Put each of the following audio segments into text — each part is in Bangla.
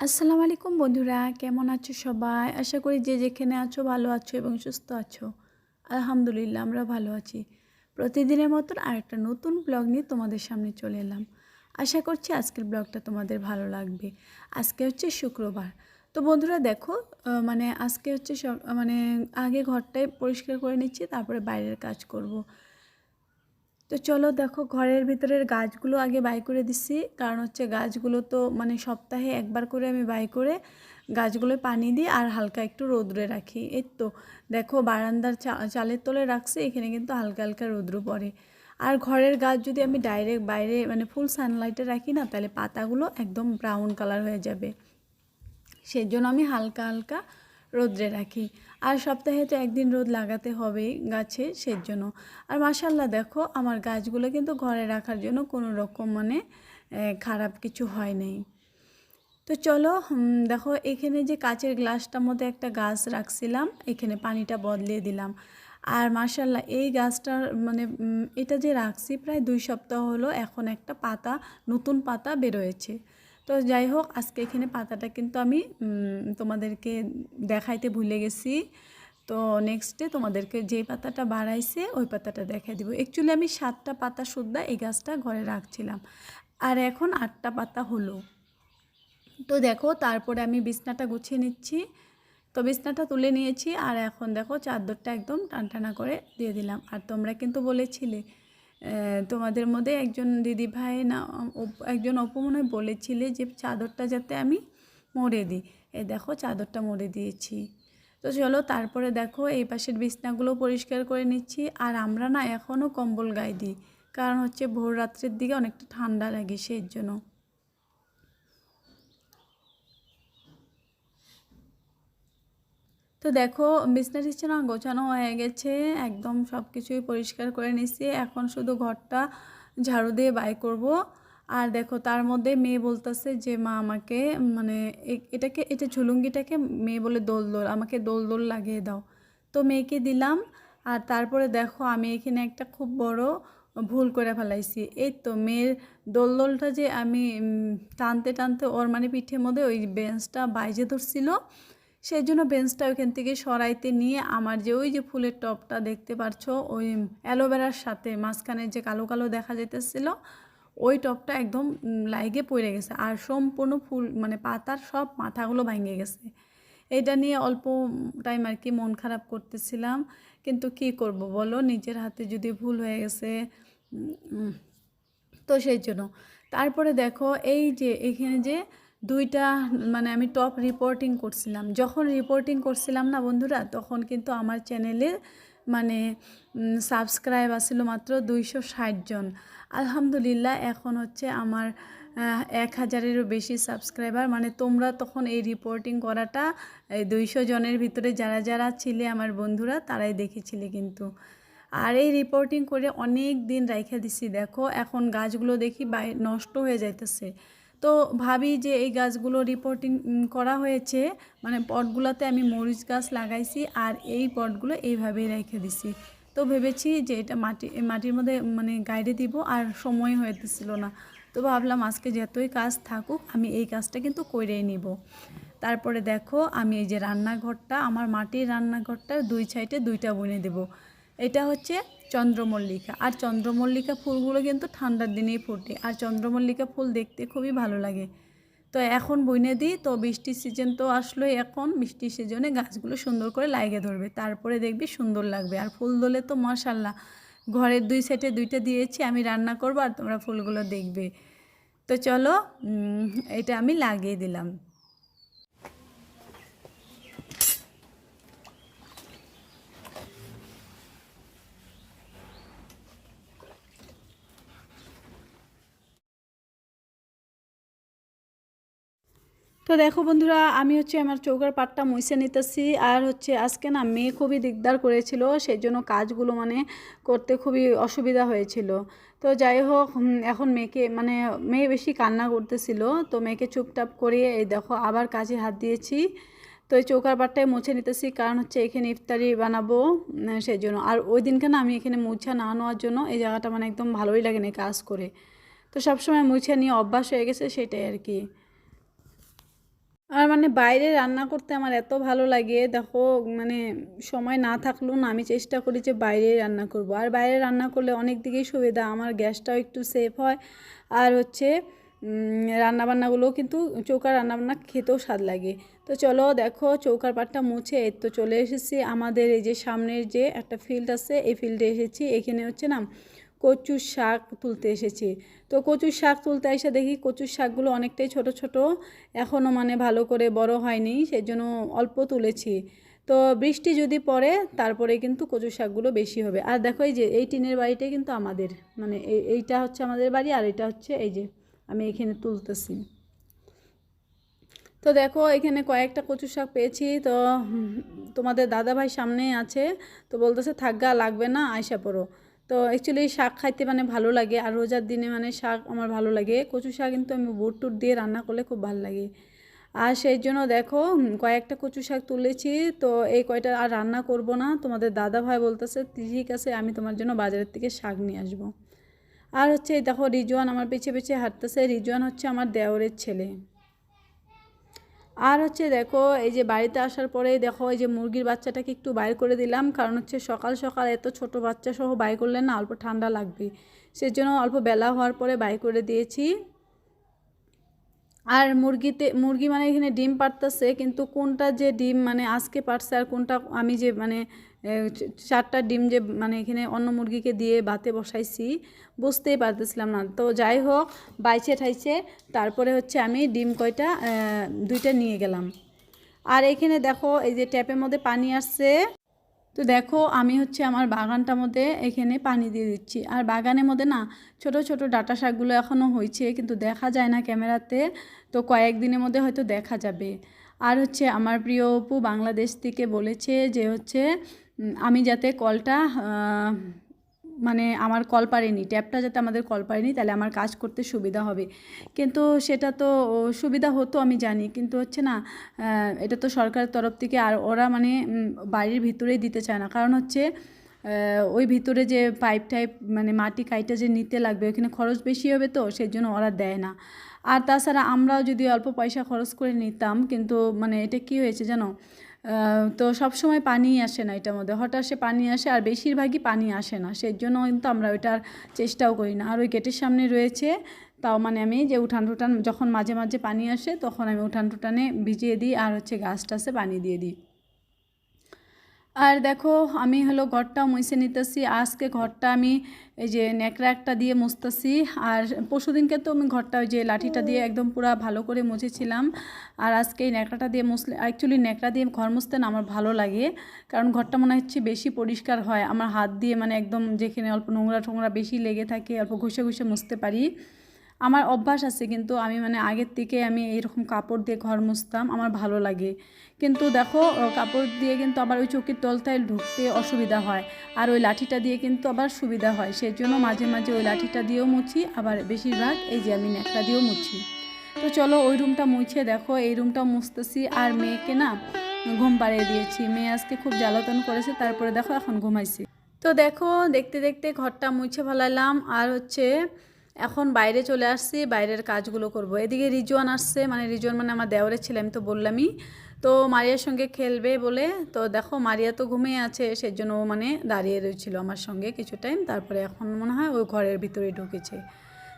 আসসালামু আলাইকুম বন্ধুরা, কেমন আছো সবাই? আশা করি যে যেখানে আছো ভালো আছো এবং সুস্থ আছো। আলহামদুলিল্লাহ, আমরা ভালো আছি। প্রতিদিনের মতন আরেকটা নতুন ব্লগ নিয়ে তোমাদের সামনে চলে এলাম। আশা করছি আজকের ব্লগটা তোমাদের ভালো লাগবে। আজকে হচ্ছে শুক্রবার। তো বন্ধুরা, দেখো মানে আজকে হচ্ছে মানে আগে ঘরটাই পরিষ্কার করে নিচ্ছি, তারপরে বাইরের কাজ করব। তো চলো দেখো ঘরের ভিতরের গাছগুলো আগে বাই করে দিছি। কারণ হচ্ছে গাছগুলো তো মানে সপ্তাহে একবার করে আমি বাই করে গাছগুলো পানি দিই আর হালকা একটু রোদ্রে রাখি। এই তো দেখো বারান্দার চালের তলে রাখছি, এখানে কিন্তু হালকা হালকা রোদ্র পড়ে। আর ঘরের গাছ যদি আমি ডাইরেক্ট বাইরে মানে ফুল সানলাইটে রাখি না, তাহলে পাতাগুলো একদম ব্রাউন কালার হয়ে যাবে। সেই জন্য আমি হালকা হালকা রোদ্রে রাখি। আর সপ্তাহে তো একদিন রোদ লাগাতে হবেই গাছে সেই জন্য আর মাসাল্লাহ দেখো, আমার গাছগুলো কিন্তু ঘরে রাখার জন্য কোনো রকম মানে খারাপ কিছু হয় নাই। তো চলো দেখো এখানে যে কাচের গ্লাসটার মধ্যে একটা গাছ রাখছিলাম, এখানে পানিটা বদলিয়ে দিলাম। আর মার্শাল্লাহ এই গাছটার মানে এটা যে রাখছি প্রায় দুই সপ্তাহ হলো, এখন একটা পাতা, নতুন পাতা বেরোয়েছে। তো যাই হোক, আজকে এখানে পাতাটা কিন্তু আমি তোমাদেরকে দেখাইতে ভুলে গেছি। তো নেক্সটে তোমাদেরকে যে পাতাটা বাড়াইছে, ওই পাতাটা দেখাই দিব। অ্যাকচুয়ালি আমি সাতটা পাতা সুদ্ধা এই গাছটা ঘরে রাখছিলাম। আর এখন আটটা পাতা হলো। তো দেখো, তারপরে আমি বিছনাটা গুছিয়ে নিচ্ছি। তো বিছনাটা তুলে নিয়েছি, আর এখন দেখো চাদরটা একদম টানটানা করে দিয়ে দিলাম। আর তোমরা কিন্তু বলেছিলে তোমাদের মধ্যে একজন দিদি ভাই না একজন অপু বলেছিলে যে চাদরটা যাতে আমি মরে দিই। এই দেখো চাদরটা মরে দিয়েছি। তো চলো তারপরে দেখো এই পাশের বিছনাগুলো পরিষ্কার করে নিচ্ছি। আর আমরা না এখনও কম্বল গায়ে দিই। কারণ হচ্ছে ভোর রাত্রের দিকে অনেকটা ঠান্ডা লাগে, সেই জন্য। তো দেখো, বিছনা টিছনা গোছানো হয়ে গেছে, একদম সব কিছুই পরিষ্কার করে নিছি। এখন শুধু ঘরটা ঝাড়ু দিয়ে বাই করব। আর দেখো, তার মধ্যে মেয়ে বলতেছে যে, মা, আমাকে মানে এটাকে এটা ঝুলুঙ্গিটাকে মেয়ে বলে দোল দোল, আমাকে দোল দোল লাগিয়ে দাও। তো মেয়েকে দিলাম। আর তারপরে দেখো, আমি এখানে একটা খুব বড় ভুল করে ফেলাইছি। এই তো মেয়ের দোল দোলটা যে আমি টানতে টানতে ওর মানে পিঠের মধ্যে ওই বেঞ্চটা বাইজে ধরছিল। সেই জন্য বেঞ্চটা ওইখান থেকে সরাইতে নিয়ে আমার যে ওই যে ফুলের টপটা দেখতে পারছ, ওই অ্যালোভেরার সাথে মাঝখানে যে কালো কালো দেখা যেতেছিল ওই টপটা একদম লাইগে পড়ে গেছে। আর সম্পূর্ণ ফুল মানে পাতার সব মাথাগুলো ভেঙে গেছে। এটা নিয়ে অল্প টাইম আর কি মন খারাপ করতেছিলাম। কিন্তু কি করব বলো? নিজের হাতে যদি ভুল হয়ে গেছে তো সেই জন্য। তারপরে দেখো এই যে এখানে যে দুইটা মানে আমি টপ রিপোর্টিং করছিলাম। যখন রিপোর্টিং করছিলাম না বন্ধুরা, তখন কিন্তু আমার চ্যানেলে মানে সাবস্ক্রাইব আসছিল মাত্র দুইশো ষাট জন। আলহামদুলিল্লাহ, এখন হচ্ছে আমার এক হাজারেরও বেশি সাবস্ক্রাইবার মানে তোমরা তখন এই রিপোর্টিং করাটা, এই দুইশো জনের ভিতরে যারা যারা ছিলে আমার বন্ধুরা, তারাই দেখেছিলে কিন্তু। আর এই রিপোর্টিং করে অনেক দিন রাইখা দিছি। দেখো, এখন গাছগুলো দেখি বাই, নষ্ট হয়ে যাইতেছে। তো ভাবি যে এই গাছগুলো রিপোর্টিং করা হয়েছে মানে পটগুলোতে আমি মরিচ গাছ লাগাইছি আর এই পটগুলো এইভাবেই রেখে দিছি। তো ভেবেছি যে এটা মাটি, মাটির মধ্যে মানে গাইডে দিব আর সময় হইতেছিল না। তো ভাবলাম আজকে যতই কাজ থাকুক আমি এই কাজটা কিন্তু করেই নিব। তারপরে দেখো আমি এই যে রান্নাঘরটা, আমার মাটির রান্নাঘরটার দুই সাইডে দুইটা বুনে দেব। এটা হচ্ছে চন্দ্রমল্লিকা। আর চন্দ্রমল্লিকা ফুলগুলো কিন্তু ঠান্ডার দিনেই ফোটে। আর চন্দ্রমল্লিকা ফুল দেখতে খুবই ভালো লাগে। তো এখন বইনে দিই, তো বৃষ্টির সিজন তো আসলোই এখন। বৃষ্টির সিজনে গাছগুলো সুন্দর করে লাগিয়ে ধরবে। তারপরে দেখবি সুন্দর লাগবে। আর ফুল দলে তো মাশাল্লাহ, ঘরের দুই সাইডে দুইটা দিয়েছি, আমি রান্না করব আর তোমরা ফুলগুলো দেখবে। তো চলো এটা আমি লাগিয়ে দিলাম। তো দেখো বন্ধুরা, আমি হচ্ছে আমার চৌকার পাটটা মুছে নিতেছি। আর হচ্ছে আজকে না মেয়ে খুবই দিকদার করেছিল সেই জন্য কাজগুলো মানে করতে খুবই অসুবিধা হয়েছিল। তো যাই হোক এখন মেয়েকে মানে মেয়ে বেশি কান্না করতেছিল, তো মেয়েকে চুপটাপ করিয়ে এই দেখো আবার কাজে হাত দিয়েছি। তো এই চৌকার পাটটাই মুছে নিতেছি, কারণ হচ্ছে এখানে ইফতারি বানাবো সেই জন্য আর ওই দিনকে না আমি এখানে মুছা না নেওয়ার জন্য এই জায়গাটা মানে একদম ভালোই লাগে না কাজ করে। তো সবসময় মুছে নিয়ে অভ্যাস হয়ে গেছে, সেটাই আর কি। আর মানে বাইরে রান্না করতে আমার এত ভালো লাগে, দেখো মানে সময় না থাকলেও না আমি চেষ্টা করি যে বাইরে রান্না করব। আর বাইরে রান্না করলে অনেক দিকেই সুবিধা, আমার গ্যাসটাও একটু সেফ হয়। আর হচ্ছে রান্নাবান্নাগুলোও কিন্তু চৌকার রান্নাবান্না খেতেও স্বাদ লাগে। তো চলো দেখো, চৌকার পাটটা মুছে এই তো চলে এসেছি। আমাদের এই যে সামনের যে একটা ফিল্ড আছে, এই ফিল্ডে এসেছি। এখানে হচ্ছে না কচুর শাক তুলতে এসেছি। তো কচুর শাক তুলতে এসে দেখি কচুর শাকগুলো অনেকটাই ছোট ছোট এখনও মানে ভালো করে বড় হয়নি সেই জন্য অল্প তুলেছি। তো বৃষ্টি যদি পড়ে, তারপরে কিন্তু কচু শাকগুলো বেশি হবে। আর দেখো এই যে, এই টিনের বাড়িটাই কিন্তু আমাদের মানে এই এইটা হচ্ছে আমাদের বাড়ি, আর এটা হচ্ছে এই যে, আমি এখানে তুলতেছি। তো দেখো, এখানে কয়েকটা কচু শাক পেয়েছি। তো তোমাদের দাদাভাই সামনে আছে, তো বলতেছে থাকগা লাগবে না আয়সা পড়ো। তো অ্যাকচুয়ালি শাক খাইতে মানে ভালো লাগে আর রোজার দিনে মানে শাক আমার ভালো লাগে। কচু শাক কিন্তু আমি বুট টুট দিয়ে রান্না করলে খুব ভালো লাগে। আর সেই জন্য দেখো কয়েকটা কচু শাক তুলেছি, তো এই কয়টা আর রান্না করব না। তোমাদের দাদা ভাই বলতেছে, ঠিক আছে, আমি তোমার জন্য বাজারের থেকে শাক নিয়ে আসব। আর হচ্ছে দেখো, রিজওয়ান আমার পিছে পিছে হাঁটতেছে। রিজওয়ান হচ্ছে আমার দেওরের ছেলে। আর হচ্ছে দেখো, এই যে বাড়িতে আসার পরে দেখো, এই যে মুরগির বাচ্চাটাকে একটু বাইর করে দিলাম। কারণ হচ্ছে সকাল সকাল এত ছোট বাচ্চা সহ বাই করলে না অল্প ঠান্ডা লাগবে। সেজন্য অল্প বেলা হওয়ার পরে বাই করে দিয়েছি। আর মুরগিতে, মুরগি মানে এখানে ডিম পারতেছে কিন্তু কোনটা যে ডিম মানে আজকে পারছে আর কোনটা আমি যে মানে চারটা ডিম যে মানে এখানে অন্য মুরগিকে দিয়ে ভাতে বসাইছি, বুঝতেই পারতেছিলাম না। তো যাই হোক, বাইছে ঠাইছে, তারপরে হচ্ছে আমি ডিম কয়টা দুইটা নিয়ে গেলাম। আর এখানে দেখো, এই যে ট্যাপের মধ্যে পানি আসছে। তো দেখো, আমি হচ্ছে আমার বাগানটার মধ্যে এখানে পানি দিয়ে দিচ্ছি। আর বাগানের মধ্যে না, ছোট ছোট ডাটা শাকগুলো এখনও হয়েছে কিন্তু দেখা যায় না ক্যামেরাতে। তো কয়েকদিনের মধ্যে হয়তো দেখা যাবে। আর হচ্ছে আমার প্রিয় অপু বাংলাদেশ থেকে বলেছে যে হচ্ছে আমি যাতে কলটা মানে আমার কল পারেনি ট্যাপটা যাতে আমাদের কল পারেনি তাহলে আমার কাজ করতে সুবিধা হবে। কিন্তু সেটা তো সুবিধা হতো আমি জানি, কিন্তু হচ্ছে না এটা তো সরকারের তরফ থেকে আর ওরা মানে বাড়ির ভিতরেই দিতে চায় না। কারণ হচ্ছে ওই ভিতরে যে পাইপ টাইপ মানে মাটি কাইটা যে নিতে লাগবে, ওখানে খরচ বেশি হবে তো সেই জন্য ওরা দেয় না। আর তাছাড়া আমরাও যদি অল্প পয়সা খরচ করে নিতাম, কিন্তু মানে এটা কি হয়েছে জানো? তো সব সময় পানি আসে না এটার মধ্যে। হঠাৎ সে পানি আসে আর বেশিরভাগই পানি আসে না। সেই জন্য কিন্তু আমরা ওইটার চেষ্টাও করি না। আর ওই গেটের সামনে রয়েছে, তাও মানে আমি যে উঠান টুটান যখন মাঝে মাঝে পানি আসে, তখন আমি উঠান টুটানে ভিজিয়ে দিই আর হচ্ছে গাছ টাছে পানি দিয়ে দিই। আর দেখো, আমি হলো ঘরটা মুছে নিতেছি। আজকে ঘরটা আমি এই যে ন্যাকড়া একটা দিয়ে মুছতেছি। আর পরশুদিনকে তো আমি ঘরটা ওই যে লাঠিটা দিয়ে একদম পুরো ভালো করে মুছেছিলাম। আর আজকে এই ন্যাকড়াটা দিয়ে মুছলে অ্যাকচুয়ালি ন্যাকড়া দিয়ে ঘর মুছতে না আমার ভালো লাগে। কারণ ঘরটা মনে হচ্ছে বেশি পরিষ্কার হয়। আমার হাত দিয়ে মানে একদম যেখানে অল্প নোংরা টোংরা বেশি লেগে থাকে, অল্প ঘষে ঘষে মুছতে পারি। আমার অভ্যাস আছে কিন্তু আমি মানে আগের থেকে আমি এরকম কাপড় দিয়ে ঘর মুছতাম, আমার ভালো লাগে। কিন্তু দেখো কাপড় দিয়ে কিন্তু আবার ওই চোখের তলতায় ঢুকতে অসুবিধা হয়। আর ওই লাঠিটা দিয়ে কিন্তু আবার সুবিধা হয়। সেই জন্য মাঝে মাঝে ওই লাঠিটা দিয়েও মুছি, আবার বেশিরভাগ এই যে আমি ন্যাকড়া দিয়েও মুছি। তো চলো ওই রুমটা মুছে দেখো, এই রুমটা মুছতেছি। আর মেয়েকে না ঘুম পাড়িয়ে দিয়েছি। মেয়ে আজকে খুব জ্বালাতন করেছে, তারপরে দেখো এখন ঘুমাইছি। তো দেখো, দেখতে দেখতে ঘরটা মুছে ফেলালাম। আর হচ্ছে এখন বাইরে চলে আসছি, বাইরের কাজগুলো করব। এদিকে রিজওয়ান আসছে মানে রিজওয়ান মানে আমার দেওরের ছেলে, আমি তো বললামই। তো মারিয়ার সঙ্গে খেলবে বলে, তো দেখো মারিয়া তো ঘুমিয়ে আছে সেই জন্য ও মানে দাঁড়িয়ে রয়েছিল আমার সঙ্গে কিছু টাইম তারপরে এখন মনে হয় ওই ঘরের ভিতরে ঢুকেছে।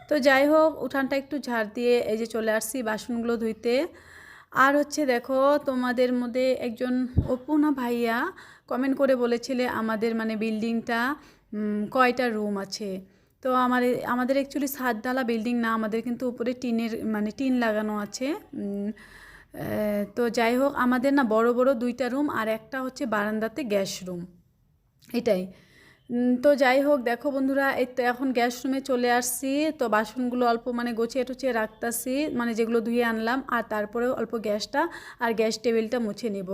তো যাই হোক, উঠানটা একটু ঝাড় দিয়ে এই যে চলে আসছি বাসনগুলো ধুইতে। আর হচ্ছে দেখো, তোমাদের মধ্যে একজন অপুনা ভাইয়া কমেন্ট করে বলেছিলে আমাদের মানে বিল্ডিংটা কয়টা রুম আছে? তো আমার, আমাদের অ্যাকচুয়ালি সাতডালা বিল্ডিং না, আমাদের কিন্তু উপরে টিনের মানে টিন লাগানো আছে। তো যাই হোক, আমাদের না বড় বড় দুইটা রুম আর একটা হচ্ছে বারান্দাতে গ্যাস রুম এটাই। তো যাই হোক, দেখো বন্ধুরা, এই তো এখন গ্যাস রুমে চলে আসছি। তো বাসনগুলো অল্প মানে গোছিয়ে টুছিয়ে রাখতাছি মানে যেগুলো ধুয়ে আনলাম, আর তারপরে অল্প গ্যাসটা আর গ্যাস টেবিলটা মুছে নিব।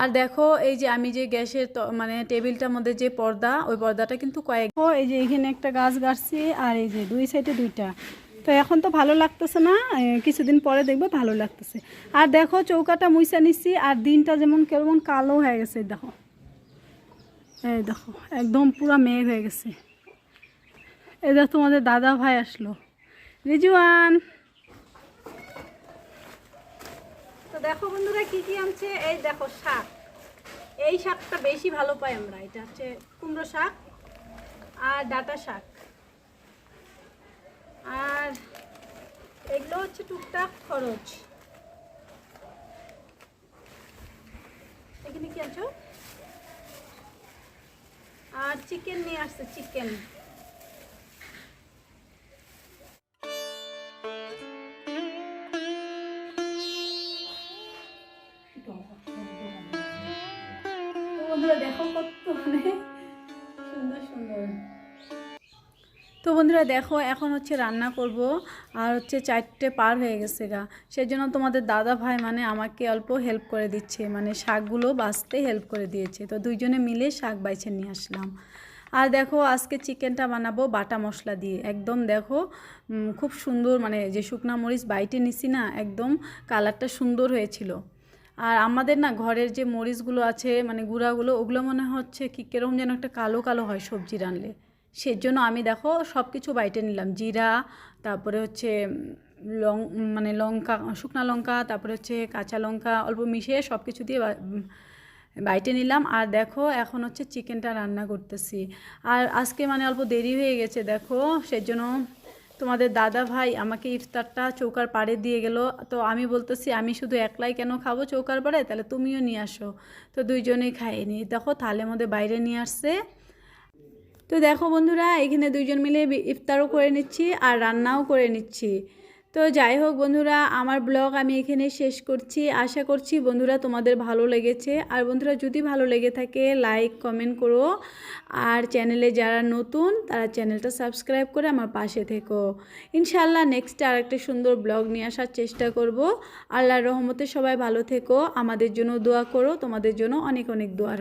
আর দেখো, এই যে আমি যে গ্যাসের মানে টেবিলটার মধ্যে যে পর্দা, ওই পর্দাটা কিন্তু কয়েক এই যে এখানে একটা গাছ গাছছি আর এই যে দুই সাইডে দুইটা। তো এখন তো ভালো লাগতেছে না কিছুদিন পরে দেখব ভালো লাগতেছে। আর দেখো, চৌকাটা মুইসা নিচ্ছি আর দিনটা যেমন কেমন কালো হয়ে গেছে দেখো। এই দেখো, একদম পুরো মেঘ হয়ে গেছে। এই দেখো তোমাদের দাদা ভাই আসলো। রিজুয়ান তো দেখো বন্ধুরা কি কি আনছে? এই দেখো শাক। এই শাকটা বেশি ভালো পাই আমরা। এটা হচ্ছে কুমড়ো শাক আর ডাটা শাক। আর এগুলো হচ্ছে টুকটাক খরচ। এখানে কি আছো আর চিকেন নিয়ে আসছে চিকেন বন্ধুরা, দেখো কত মানে তো বন্ধুরা, দেখো, এখন হচ্ছে রান্না করব, আর হচ্ছে চারটে পার হয়ে গেছে গা। সেজন্য তোমাদের দাদা ভাই মানে আমাকে অল্প হেল্প করে দিচ্ছে মানে শাকগুলো বাছতে হেল্প করে দিয়েছে। তো দুইজনে মিলে শাক বাইছে নিয়ে আসলাম। আর দেখো, আজকে চিকেনটা বানাবো বাটা মশলা দিয়ে। একদম দেখো খুব সুন্দর মানে যে শুকনা মরিচ বাইটে নিছি না, একদম কালারটা সুন্দর হয়েছিল। আর আমাদের না ঘরের যে মরিচগুলো আছে মানে গুঁড়াগুলো, ওগুলো মনে হচ্ছে কি কেরম যেন একটা কালো কালো হয় সবজি রানলে সেজন্য আমি দেখো সব কিছু বাইটে নিলাম। জিরা, তারপরে হচ্ছে লং মানে লঙ্কা, শুকনা লঙ্কা, তারপরে হচ্ছে কাঁচা লঙ্কা, অল্প মিশিয়ে সব কিছু দিয়ে বাইটে নিলাম। আর দেখো এখন হচ্ছে চিকেনটা রান্না করতেছি। আর আজকে মানে অল্প দেরি হয়ে গেছে, দেখো, সেজন্য তোমাদের দাদা ভাই আমাকে ইফতারটা চৌকার পাড়ে দিয়ে গেল। তো আমি বলতেছি, আমি শুধু একলাই কেন খাব চৌকার পাড়ে? তাহলে তুমিও নিয়ে আসো। তো দুইজনেই খাইনি। দেখো তাহলে মধ্যে বাইরে নিয়ে আসছে। তো দেখো বন্ধুরা, এখানে দুইজন মিলে ইফতারও করে নিচ্ছি আর রান্নাও করে নিচ্ছি। তো যাই হোক বন্ধুরা, আমার ব্লগ আমি এখানে শেষ করছি। আশা করছি বন্ধুরা তোমাদের ভালো লেগেছে। আর বন্ধুরা, যদি ভালো লেগে থাকে লাইক কমেন্ট করো। আর চ্যানেলে যারা নতুন, তারা চ্যানেলটা সাবস্ক্রাইব করে আমার পাশে থেকো। ইনশাল্লাহ নেক্সট আর একটা সুন্দর ব্লগ নিয়ে আসার চেষ্টা করব। আল্লাহর রহমতে সবাই ভালো থেকো। আমাদের জন্য দোয়া করো। তোমাদের জন্য অনেক অনেক দোয়া।